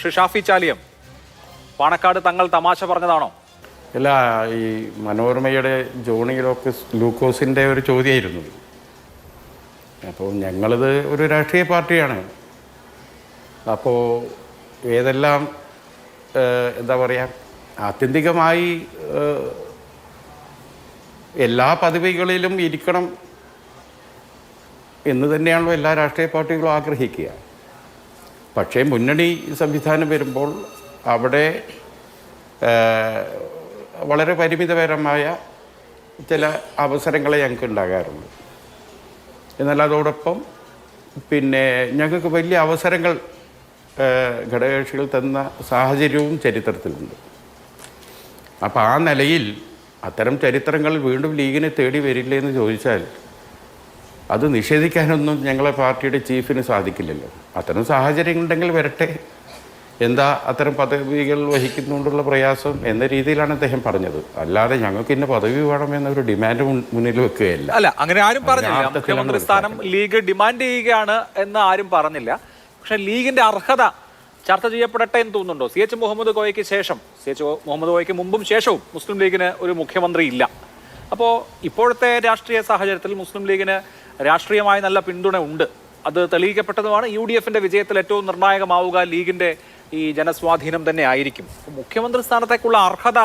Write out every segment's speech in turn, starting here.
ശ്രീ ഷാഫി ചാലിയം പാണക്കാട് തങ്ങൾ തമാശ പറഞ്ഞതാണോ? അല്ല ഈ മനോരമയുടെ ജോണി ലോക്കസ് ലൂക്കോസിന്റെ ഒരു ചോദ്യമായിരുന്നു. അപ്പോൾ ഞങ്ങളിത് ഒരു രാഷ്ട്രീയ പാർട്ടിയാണ്. അപ്പോൾ ഏതെല്ലാം എന്താ പറയുക ആത്യന്തികമായി എല്ലാ പദവികളിലും ഇരിക്കണം എന്ന് തന്നെയാണല്ലോ എല്ലാ രാഷ്ട്രീയ പാർട്ടികളും ആഗ്രഹിക്കുക. പക്ഷേ മുന്നണി സംവിധാനം വരുമ്പോൾ അവിടെ വളരെ പരിമിതപരമായ ചില അവസരങ്ങളെ ഞങ്ങൾക്ക് ഉണ്ടാകാറുണ്ട് എന്നാൽ അതോടൊപ്പം പിന്നെ ഞങ്ങൾക്ക് വലിയ അവസരങ്ങൾ ഘടകകക്ഷികൾ തന്ന സാഹചര്യവും ചരിത്രത്തിലുണ്ട്. അപ്പോൾ ആ നിലയിൽ അത്തരം ചരിത്രങ്ങൾ വീണ്ടും ലീഗിനെ തേടി വരില്ലേ എന്ന് ചോദിച്ചാൽ അത് നിഷേധിക്കാനൊന്നും ഞങ്ങളെ പാർട്ടിയുടെ ചീഫിന് സാധിക്കില്ലല്ലോ. അത്തരം സാഹചര്യം ഉണ്ടെങ്കിൽ വരട്ടെ. എന്താ അത്തരം പദവികൾ വഹിക്കുന്നുകൊണ്ടുള്ള പ്രയാസം എന്ന രീതിയിലാണ് അദ്ദേഹം പറഞ്ഞത്. അല്ലാതെ ഞങ്ങൾക്ക് ഇന്ന പദവി വേണം എന്നൊരു ഡിമാൻഡ് മുന്നിൽ വെക്കുകയല്ല. അല്ല അങ്ങനെ ആരും പറഞ്ഞില്ല. മുഖ്യമന്ത്രി സ്ഥാനം ലീഗ് ഡിമാൻഡ് ചെയ്യുകയാണ് എന്ന് ആരും പറഞ്ഞില്ല. പക്ഷെ ലീഗിന്റെ അർഹത ചർച്ച ചെയ്യപ്പെടട്ടെ എന്ന് തോന്നുന്നുണ്ടോ? സി എച്ച് മുഹമ്മദ് കോയയ്ക്ക് ശേഷം സി എച്ച് മുഹമ്മദ് കോയയ്ക്ക് മുമ്പും ശേഷവും മുസ്ലിം ലീഗിന് ഒരു മുഖ്യമന്ത്രി ഇല്ല. അപ്പോൾ ഇപ്പോഴത്തെ രാഷ്ട്രീയ സാഹചര്യത്തിൽ മുസ്ലിം ലീഗിന് രാഷ്ട്രീയമായി നല്ല പിന്തുണ ഉണ്ട്. അത് തെളിയിക്കപ്പെട്ടതുമാണ് യു ഡി എഫിന്റെ വിജയത്തിൽ ഏറ്റവും നിർണായകമാവുക ലീഗിന്റെ ഈ ജനസ്വാധീനം തന്നെ ആയിരിക്കും. മുഖ്യമന്ത്രി സ്ഥാനത്തേക്കുള്ള അർഹത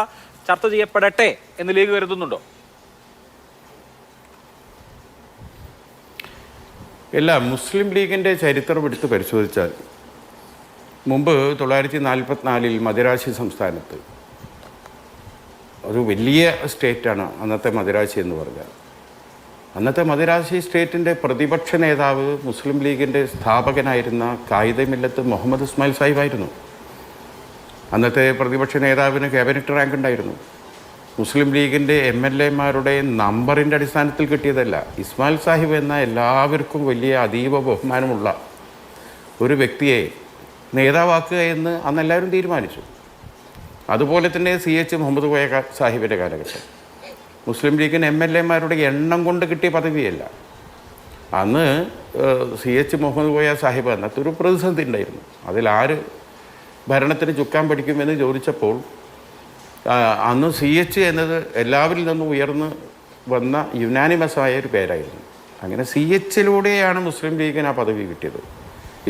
ചർച്ച ചെയ്യപ്പെടട്ടെ എന്ന് ലീഗ് കരുതുന്നുണ്ടോ? ഇല്ല മുസ്ലിം ലീഗിന്റെ ചരിത്രം എടുത്ത് പരിശോധിച്ചാൽ മുമ്പ് തൊള്ളായിരത്തി നാൽപ്പത്തിനാലിൽ മദിരാശി സംസ്ഥാനത്ത് ഒരു വലിയ സ്റ്റേറ്റാണ് അന്നത്തെ മദിരാശി എന്ന് പറഞ്ഞാൽ. അന്നത്തെ മദിരാശി സ്റ്റേറ്റിന്റെ പ്രതിപക്ഷ നേതാവ് മുസ്ലിം ലീഗിന്റെ സ്ഥാപകനായിരുന്ന കായിദമില്ലത്ത് മുഹമ്മദ് ഇസ്മായിൽ സാഹിബായിരുന്നു അന്നത്തെ പ്രതിപക്ഷ നേതാവിന് ക്യാബിനറ്റ് റാങ്ക് ഉണ്ടായിരുന്നു. മുസ്ലിം ലീഗിന്റെ എം എൽ എമാരുടെ നമ്പറിന്റെ അടിസ്ഥാനത്തിൽ കിട്ടിയതല്ല. ഇസ്മായിൽ സാഹിബ് എന്ന എല്ലാവർക്കും വലിയ അതീവ ബഹുമാനമുള്ള ഒരു വ്യക്തിയെ നേതാവാക്കുക എന്ന് അന്ന് എല്ലാവരും തീരുമാനിച്ചു. അതുപോലെ തന്നെ സി എച്ച് മുഹമ്മദ് കോയ സാഹിബിന്റെ കാലഘട്ടം. മുസ്ലിം ലീഗിന് എം എൽ എമാരുടെ എണ്ണം കൊണ്ട് കിട്ടിയ പദവിയല്ല. അന്ന് സി എച്ച് മുഹമ്മദ് കോയ സാഹിബ് അന്നത്തെ ഒരു പ്രതിസന്ധി ഉണ്ടായിരുന്നു. അതിലാര് ഭരണത്തിന് ചുക്കാൻ പഠിക്കുമെന്ന് ചോദിച്ചപ്പോൾ അന്ന് സി എച്ച് എന്നത് എല്ലാവരിൽ നിന്നും ഉയർന്ന് വന്ന യുനാനിമസായ ഒരു പേരായിരുന്നു. അങ്ങനെ സി എച്ചിലൂടെയാണ് മുസ്ലിം ലീഗിന് ആ പദവി കിട്ടിയത്.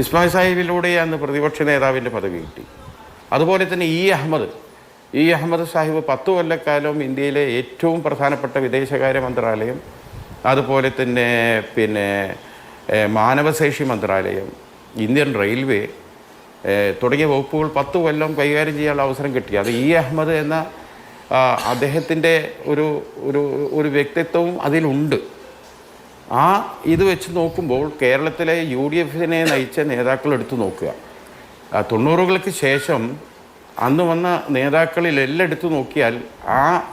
ഇസ്മായിൽ സാഹിബിലൂടെയാണ് പ്രതിപക്ഷ നേതാവിന്റെ പദവി കിട്ടി. അതുപോലെ തന്നെ ഇ അഹമ്മദ് ഇ അഹമ്മദ് സാഹിബ് പത്തു കൊല്ലക്കാലം ഇന്ത്യയിലെ ഏറ്റവും പ്രധാനപ്പെട്ട വിദേശകാര്യ മന്ത്രാലയം അതുപോലെ തന്നെ പിന്നെ മാനവശേഷി മന്ത്രാലയം ഇന്ത്യൻ റെയിൽവേ തുടങ്ങിയ വകുപ്പുകൾ പത്ത് കൊല്ലം കൈകാര്യം ചെയ്യാനുള്ള അവസരം കിട്ടി. അത് ഇ അഹമ്മദ് എന്ന അദ്ദേഹത്തിന്റെ ഒരു ഒരു ഒരു വ്യക്തിത്വവും അതിലുണ്ട്. ആ ഇത് വെച്ച് നോക്കുമ്പോൾ കേരളത്തിലെ യു ഡി എഫിനെ നയിച്ച നേതാക്കൾ എടുത്തു നോക്കുക തൊണ്ണൂറുകൾക്ക് ശേഷം അന്ന് വന്ന നേതാക്കളിൽ എല്ലാം എടുത്തു നോക്കിയാൽ ആ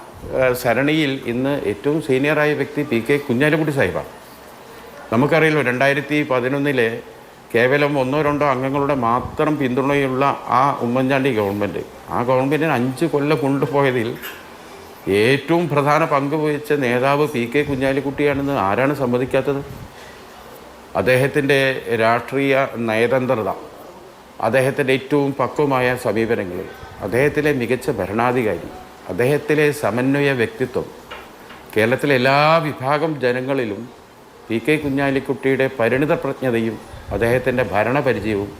സരണിയിൽ ഇന്ന് ഏറ്റവും സീനിയറായ വ്യക്തി പി കെ കുഞ്ഞാലിക്കുട്ടി സാഹിബാണ്. നമുക്കറിയാലോ രണ്ടായിരത്തി പതിനൊന്നിലെ കേവലം ഒന്നോ രണ്ടോ അംഗങ്ങളുടെ മാത്രം പിന്തുണയുള്ള ആ ഉമ്മൻചാണ്ടി ഗവൺമെന്റ്. ആ ഗവൺമെന്റിന് അഞ്ച് കൊല്ലം കൊണ്ടുപോയതിൽ ഏറ്റവും പ്രധാന പങ്ക് വഹിച്ച നേതാവ് പി കെ കുഞ്ഞാലിക്കുട്ടിയാണെന്ന് ആരാണ് സമ്മതിക്കാത്തത്? അദ്ദേഹത്തിന്റെ രാഷ്ട്രീയ നയതന്ത്രത. അദ്ദേഹത്തിന്റെ ഏറ്റവും പക്വമായ സമീപനങ്ങൾ അദ്ദേഹത്തിലെ മികച്ച ഭരണാധികാരി അദ്ദേഹത്തിലെ സമന്വയ വ്യക്തിത്വം കേരളത്തിലെ എല്ലാ വിഭാഗം ജനങ്ങളിലും പി കെ കുഞ്ഞാലിക്കുട്ടിയുടെ പരിണിത പ്രജ്ഞതയും അദ്ദേഹത്തിന്റെ ഭരണപരിചയവും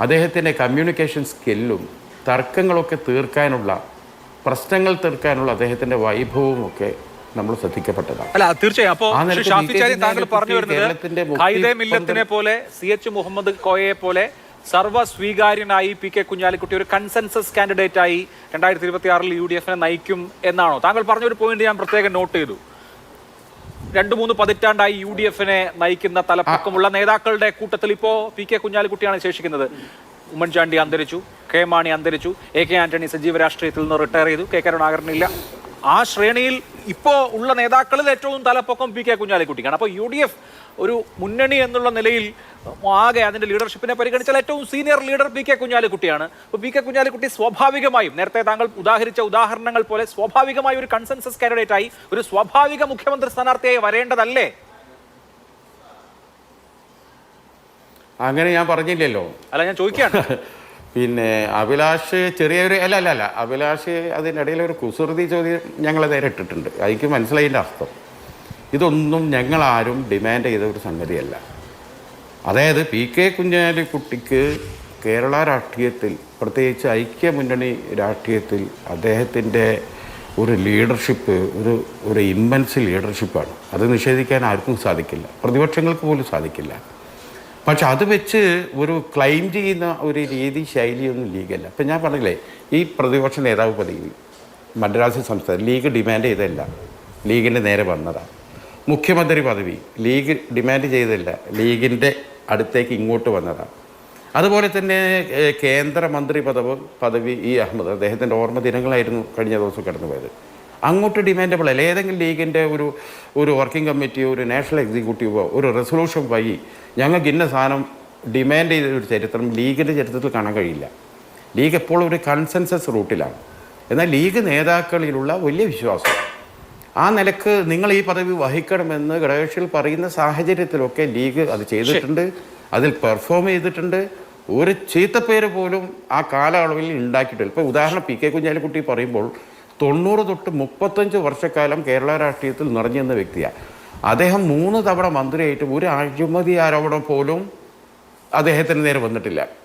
അദ്ദേഹത്തിന്റെ കമ്മ്യൂണിക്കേഷൻ സ്കില്ലും തർക്കങ്ങളൊക്കെ തീർക്കാനുള്ള പ്രശ്നങ്ങൾ തീർക്കാനുള്ള അദ്ദേഹത്തിന്റെ വൈഭവവും ഒക്കെ നമ്മൾ ശ്രദ്ധിക്കപ്പെട്ടതാണ്. അല്ല തീർച്ചയായും. അപ്പോൾ ആ ഷാഫി ചാരി താങ്കൾ പറഞ്ഞു വരുന്നത് പോലെ സി എച്ച് മുഹമ്മദ് കോയയെ പോലെ സർവ സ്വീകാര്യനായി പി കെ കുഞ്ഞാലിക്കുട്ടി ഒരു കൺസെൻസസ് കാൻഡിഡേറ്റ് ആയി രണ്ടായിരത്തി ഇരുപത്തി ആറിൽ യു ഡി എഫിനെ നയിക്കും എന്നാണോ? താങ്കൾ പറഞ്ഞ ഒരു പോയിന്റ് ഞാൻ പ്രത്യേകം നോട്ട് ചെയ്തു. രണ്ടു മൂന്ന് പതിറ്റാണ്ടായി യു ഡി എഫിനെ നയിക്കുന്ന തലപ്പക്കമുള്ള നേതാക്കളുടെ കൂട്ടത്തിൽ ഇപ്പോ പി കെ കുഞ്ഞാലിക്കുട്ടിയാണ് ശേഷിക്കുന്നത്. ഉമ്മൻചാണ്ടി അന്തരിച്ചു കെ മാണി അന്തരിച്ചു എ കെ ആന്റണി സജീവ രാഷ്ട്രീയത്തിൽ നിന്ന് റിട്ടയർ ചെയ്തു കെ കരുണാകരനില്ല ആ ശ്രേണിയിൽ ഇപ്പോ ഉള്ള നേതാക്കളിൽ ഏറ്റവും തലപ്പൊക്കം പി കെ കുഞ്ഞാലിക്കുട്ടിക്കാണ്. അപ്പോൾ യു ഡി എഫ് ഒരു മുന്നണി എന്നുള്ള നിലയിൽ ആകെ അതിന്റെ ലീഡർഷിപ്പിനെ പരിഗണിച്ചാൽ ഏറ്റവും സീനിയർ ലീഡർ പി കെ കുഞ്ഞാലിക്കുട്ടിയാണ്. അപ്പോൾ പി കെ കുഞ്ഞാലിക്കുട്ടി സ്വാഭാവികമായും നേരത്തെ താങ്കൾ ഉദാഹരിച്ച ഉദാഹരണങ്ങൾ പോലെ സ്വാഭാവികമായി ഒരു കൺസെൻസസ് കാൻഡിഡേറ്റ് ആയി ഒരു സ്വാഭാവിക മുഖ്യമന്ത്രി സ്ഥാനാർത്ഥിയായി വരേണ്ടതല്ലേ? അങ്ങനെ ഞാൻ പറഞ്ഞില്ലല്ലോ. അല്ല ഞാൻ ചോദിക്കുകയാണ്. പിന്നെ അഭിലാഷ് ചെറിയൊരു അല്ല അല്ല അല്ല. അഭിലാഷ് അതിനിടയിൽ ഒരു കുസൃതി ചോദ്യം ഞങ്ങൾ നേരിട്ടിട്ടുണ്ട്. അതിക്ക് മനസ്സിലായില്ല അർത്ഥം. ഇതൊന്നും ഞങ്ങളാരും ഡിമാൻഡ് ചെയ്ത ഒരു സംഗതിയല്ല. അതായത് പി കെ കുഞ്ഞാലിക്കുട്ടിക്ക് കേരള രാഷ്ട്രീയത്തിൽ പ്രത്യേകിച്ച് ഐക്യമുന്നണി രാഷ്ട്രീയത്തിൽ അദ്ദേഹത്തിന്റെ ഒരു ലീഡർഷിപ്പ് ഒരു ഒരു ഇമ്മൻസ് ലീഡർഷിപ്പാണ് അത് നിഷേധിക്കാൻ ആർക്കും സാധിക്കില്ല. പ്രതിപക്ഷങ്ങൾക്ക് പോലും സാധിക്കില്ല. പക്ഷെ അത് വെച്ച് ഒരു ക്ലെയിം ചെയ്യുന്ന ഒരു രീതി ശൈലിയൊന്നും ലീഗല്ല. ഇപ്പം ഞാൻ പറഞ്ഞില്ലേ ഈ പ്രതിപക്ഷ നേതാവ് പദവി മദ്രാസ് സംസ്ഥാനം ലീഗ് ഡിമാൻഡ് ചെയ്തതല്ല. ലീഗിന്റെ നേരെ വന്നതാണ് മുഖ്യമന്ത്രി പദവി ലീഗ് ഡിമാൻഡ് ചെയ്തില്ല. ലീഗിന്റെ അടുത്തേക്ക് ഇങ്ങോട്ട് വന്നതാണ് അതുപോലെ തന്നെ കേന്ദ്രമന്ത്രി പദവ് പദവി ഈ അഹമ്മദ് അദ്ദേഹത്തിന്റെ ഓർമ്മ ദിനങ്ങളായിരുന്നു കഴിഞ്ഞ ദിവസം കടന്നുപോയത്. അങ്ങോട്ട് ഡിമാൻഡബിൾ അല്ല. ഏതെങ്കിലും ലീഗിന്റെ ഒരു ഒരു വർക്കിംഗ് കമ്മിറ്റിയോ ഒരു നാഷണൽ എക്സിക്യൂട്ടീവോ ഒരു റെസൊല്യൂഷൻ വഴി ഞങ്ങൾക്ക് ഇന്ന സാധനം ഡിമാൻഡ് ചെയ്ത ഒരു ചരിത്രം ലീഗിന്റെ ചരിത്രത്തിൽ കാണാൻ കഴിയില്ല. ലീഗ് എപ്പോഴും ഒരു കൺസെൻസസ് റൂട്ടിലാണ് എന്നാൽ ലീഗ് നേതാക്കളിലുള്ള വലിയ വിശ്വാസം. ആ നിലയ്ക്ക് നിങ്ങൾ ഈ പദവി വഹിക്കണമെന്ന് ഘടകകക്ഷികൾ പറയുന്ന സാഹചര്യത്തിലൊക്കെ ലീഗ് അത് ചെയ്തിട്ടുണ്ട്. അതിൽ പെർഫോം ചെയ്തിട്ടുണ്ട്. ഒരു ചീത്തപ്പേര് പോലും ആ കാലയളവിൽ ഉണ്ടാക്കിയിട്ടില്ല. ഇപ്പോൾ ഉദാഹരണം പി കെ കുഞ്ഞാലിക്കുട്ടി പറയുമ്പോൾ തൊണ്ണൂറ് തൊട്ട് മുപ്പത്തഞ്ച് വർഷക്കാലം കേരള രാഷ്ട്രീയത്തിൽ നിറഞ്ഞു നിന്ന വ്യക്തിയാണ് അദ്ദേഹം മൂന്ന് തവണ മന്ത്രിയായിട്ട് ഒരു അഴിമതി ആരോപണം പോലും അദ്ദേഹത്തിന് നേരെ വന്നിട്ടില്ല.